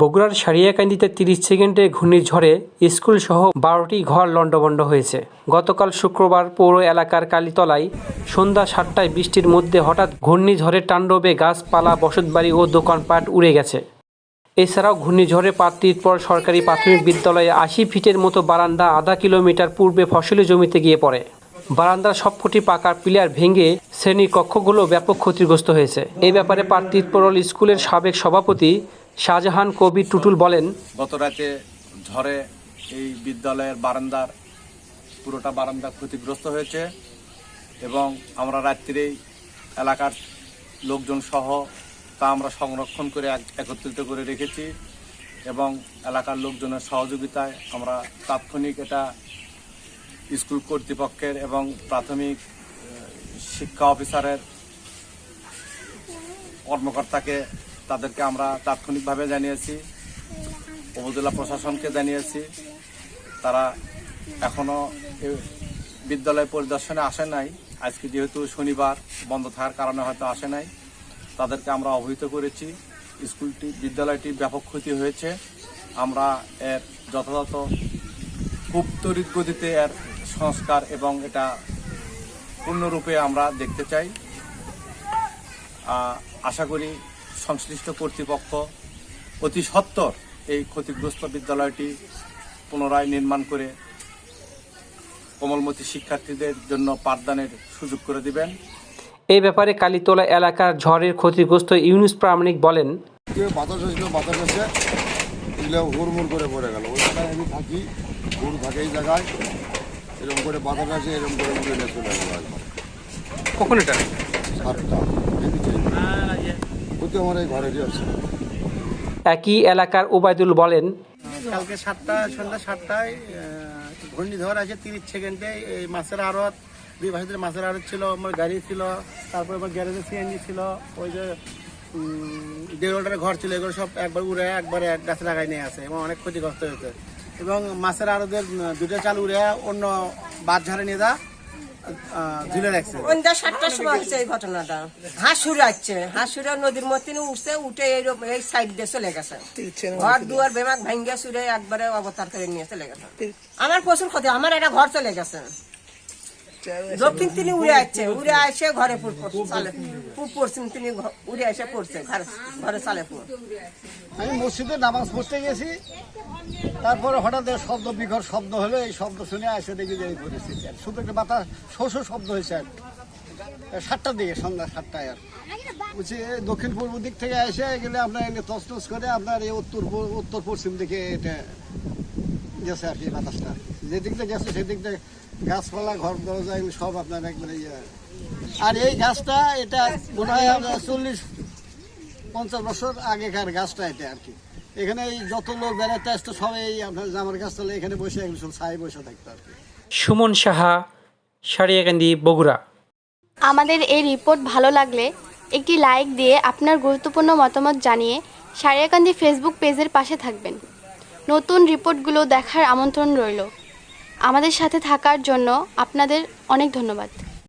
বগুড়ার সারিয়াকান্দিতে তিরিশ সেকেন্ডে ঘূর্ণিঝড়ে স্কুল সহ বারোটি ঘর লণ্ডভণ্ড হয়েছে। গতকাল শুক্রবার পৌর এলাকার কালীতলায় সন্ধ্যা সাতটায় বৃষ্টির মধ্যে হঠাৎ ঘূর্ণিঝড়ের তাণ্ডবে গাছপালা, বসতবাড়ি ও দোকানপাট উড়ে গেছে। এছাড়াও ঘূর্ণিঝড়ে পাত্রির পর সরকারি প্রাথমিক বিদ্যালয়ে আশি ফিটের মতো বারান্দা আধা কিলোমিটার পূর্বে ফসলি জমিতে গিয়ে পড়ে। বারান্দার সবকটি পাকার পিলার ভেঙে শ্রেণির কক্ষগুলো ব্যাপক ক্ষতিগ্রস্ত হয়েছে। এই ব্যাপারে পাত্রিতপরল স্কুলের সাবেক সভাপতি শাহজাহান কবির টুটুল বলেন গত রাতে ঝড়ে এই বিদ্যালয়ের বারান্দার, পুরোটা বারান্দা ক্ষতিগ্রস্ত হয়েছে এবং আমরা রাত্রিরেই এলাকার লোকজন সহ তা আমরা সংরক্ষণ করে এক- একত্রিত করে রেখেছি এবং এলাকার লোকজনের সহযোগিতায় আমরা তাৎক্ষণিক এটা স্কুল কর্তৃপক্ষের এবং প্রাথমিক শিক্ষা অফিসারের কর্মকর্তাকে তাদেরকে আমরা তাৎক্ষণিকভাবে জানিয়েছি। উপজেলা প্রশাসনকে জানিয়েছি। তারা এখনও বিদ্যালয় পরিদর্শনে আসে নাই। আজকে যেহেতু শনিবার, বন্ধ থাকার কারণে হয়তো আসে নাই। তাদেরকে আমরা অবহিত করেছি। স্কুলটি, বিদ্যালয়টি ব্যাপক ক্ষতি হয়েছে। আমরা এর যথাযথ খুব তড়িৎ গতিতে এর সংস্কার এবং এটা পূর্ণরূপে আমরা দেখতে চাই। আশা করি সংশ্লিষ্ট কর্তৃপক্ষ অতি সত্বর এই ক্ষতিগ্রস্ত বিদ্যালয়টি পুনরায় নির্মাণ করে কোমলমতি শিক্ষার্থীদের জন্য পাঠদানের সুযোগ করে দিবেন। এই ব্যাপারে কালীতলা এলাকার ঝড়ের ক্ষতিগ্রস্ত ইউনুস প্রামাণিক বলেন বাতাস হয়েছিল বাতাস এসে এগুলো হুড়মুড় করে পড়ে গেল। ওই জায়গায় আমি থাকি হুড় থাকে এই জায়গায় এরকম করে বাতাস আসে এরকম করে চলে গেল। কখন এটা? সাতটা তো আমার এই ঘরেরই আছে একই এলাকার ওবায়দুল বলেন কালকে সাতটা সন্ধ্যা সাতটায় ঘূর্ণিঝড় আছে তিরিশ সেকেন্ডে। এই মাছের আড়ত দুই ভাষাতে মাছের আড়ত ছিল আমার গাড়ি ছিল তারপরে আমার গ্যারেজে সিএনজি ছিল। ওই যে দেড় অর্ডারের ঘর ছিল এগুলো সব একবার উড়ে একবারে এক গাছে লাগাই নিয়ে আসে এবং অনেক ক্ষতিগ্রস্ত হয়েছে। এবং মাছের আড়তের দুটো চাল উড়ে অন্য বাদ ঝাড়ে নিয়ে যা সন্ধ্যা সাতটার সময় হচ্ছে এই ঘটনাটা। হাঁসুর আসছে। হাঁসুরা নদীর মধ্যে উঠছে উঠে এই এই সাইড দিয়ে চলে গেছে। ঘর দুয়ার বেমাক সুরে একবারে অবতার করে নিয়ে চলে গেছে। আমার প্রচুর ক্ষতি আমার একটা ঘর চলে গেছে। দক্ষিণ তিনি উড়ে আসছে উড়ে আসে ঘরে চালে পশ্চিম তিনি ঘ- উড়ে এসে পড়ছে ঘরে ঘরে চালে পুর আমি মসজিদে নামাজ পড়তে গেছি তারপরে হঠাৎ শব্দ বিকট শব্দ হলো এই শব্দ শুনে এসে দেখি যে পরিস্থিতি শুধু একটা বাতাস শোষ শব্দ হয়েছে আর কি। সাতটার দিকে সন্ধ্যা সাতটায় আর বলছি এই দক্ষিণ পূর্ব দিক থেকে এসে গেলে আপনার এনে তসতস করে আপনার এই উত্তর উত্তর পশ্চিম দিকে এটা গেছে আর কি বাতাসটা। যেদিক দিয়ে গেছে সেদিক দিয়ে গাছপালা ঘর দরজা এগুলো সব আপনার একবারে ইয়ে। আর এই গাছটা এটা মনে হয় চল্লিশ পঞ্চাশ বছর আগেকার গাছটা এটা আর কি। এখানে এই যত লোক বেড়াতে আসতো সবাই এই আপনার জামার গাছ তলে এখানে বসে এগুলো সব ছাই বসে থাকতো আর কি। সুমন সাহা সারিয়াকান্দি বগুড়া। আমাদের এই রিপোর্ট ভালো লাগলে একটি লাইক দিয়ে আপনার গুরুত্বপূর্ণ মতামত জানিয়ে সারিয়াকান্দি ফেসবুক পেজের পাশে থাকবেন। নতুন রিপোর্টগুলো দেখার আমন্ত্রণ রইল। আমাদের সাথে থাকার জন্য আপনাদের অনেক ধন্যবাদ।